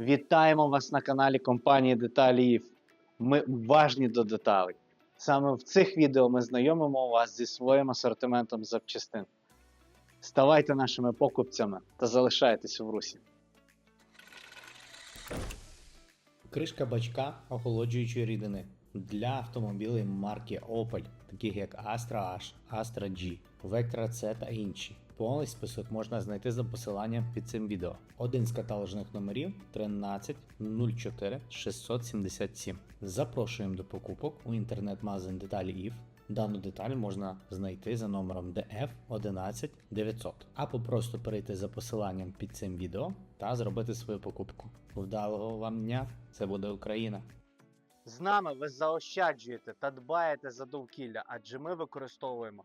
Вітаємо вас на каналі компанії Деталі Ми уважні до деталей. Саме в цих відео ми знайомимо вас зі своїм асортиментом запчастин. Ставайте нашими покупцями та залишайтесь в русі. Кришка бачка охолоджуючої рідини для автомобілів марки Opel, таких як Astra H, Astra G, Vectra C та інші. Повний список можна знайти за посиланням під цим відео. Один з каталожних номерів 13 04 677. Запрошуємо до покупок у інтернет-магазин деталі ІФ. Дану деталь можна знайти за номером DF 11900 або просто перейти за посиланням під цим відео та зробити свою покупку. Вдалого вам дня! Це буде Україна! З нами ви заощаджуєте та дбаєте за довкілля, адже ми використовуємо